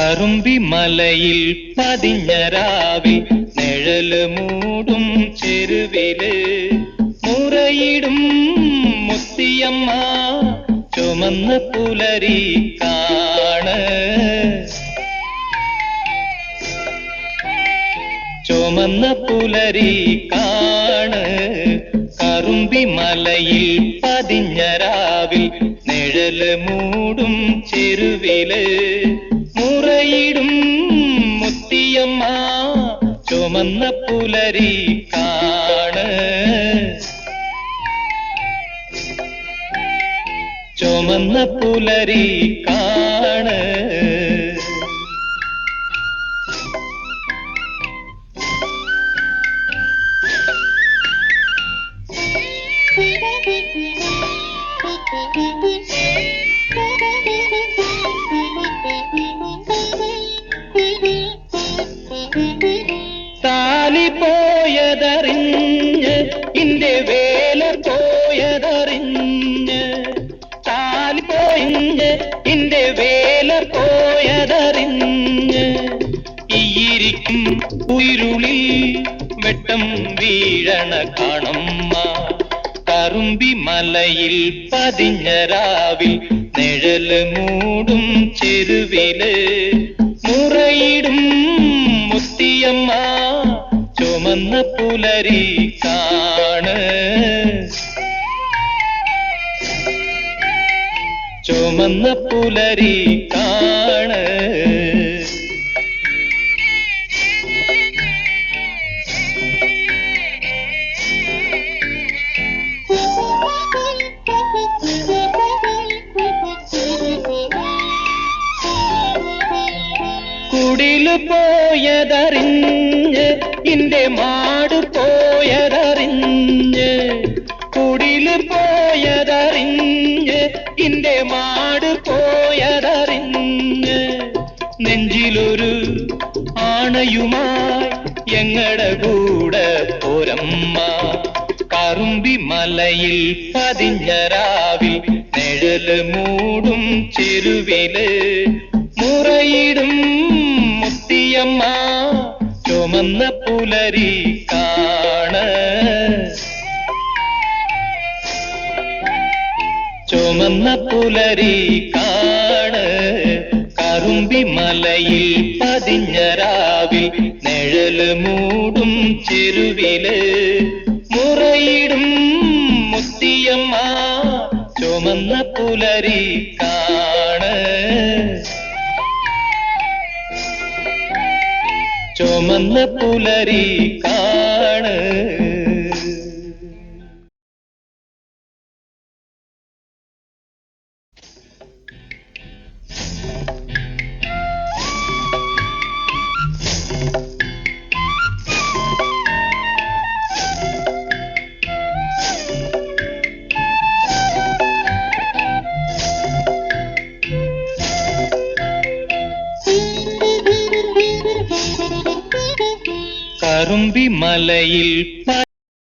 കറുമ്പി മലയിൽ പതിഞ്ഞ രാവിൽ നിഴൽ മൂടും ചെരുവിൽ. മുറയിടും മുത്തിയമ്മ ചുമന്ന് പുലരി കാണ്. ചുമന്ന പുലരി കാണ്. കറുമ്പി മലയിൽ പതിഞ്ഞ രാവിൽ നിഴൽ മൂടും ചെരുവിൽ. ചുമന്ന പുലരി കാണ്. ചുമന്ന പുലരി കാണ്. താലി പോയതറിഞ്ഞ് ഈയിരിക്കും ഉരുളിൽ വെട്ടം വീഴണ കാണമ്മ. കറുമ്പി മലയിൽ പതിഞ്ഞ രാവിൽ നിഴൽ മൂടും ചെരുവിൽ. മുറയിടും മുത്തിയമ്മ ചുമന്ന പുലരി കാണ്. ചുമന്ന പുലരി കുടിൽ പോയതറിഞ്ഞ് ഇന്റെ മാട് പോയതറിഞ്ഞ്. കുടിൽ പോയതറിഞ്ഞ് ഇന്റെ മാട് പോയതറിഞ്ഞ്. നെഞ്ചിലൊരു ആണയുമായി എങ്ങടെ കൂടെ പോരമ്മ? കറുമ്പി മലയിൽ പതിഞ്ഞ രാവിൽ നിഴൽ മൂടും ചെരുവിൽ മുറയിടും മുത്തിയമ്മ ചുമന്ന പുലരി കാണ്. ചുമന്ന പുലരി കാണ്. കറുമ്പി മലയിൽ പതിഞ്ഞ രാവിൽ നിഴൽ മൂടും ചെരുവിൽ. മുറയിടും മുത്തിയമ്മ ചുമന്ന പുലരി ചുമന്ന പുലരി കാണ് കറുമ്പി മലയിൽ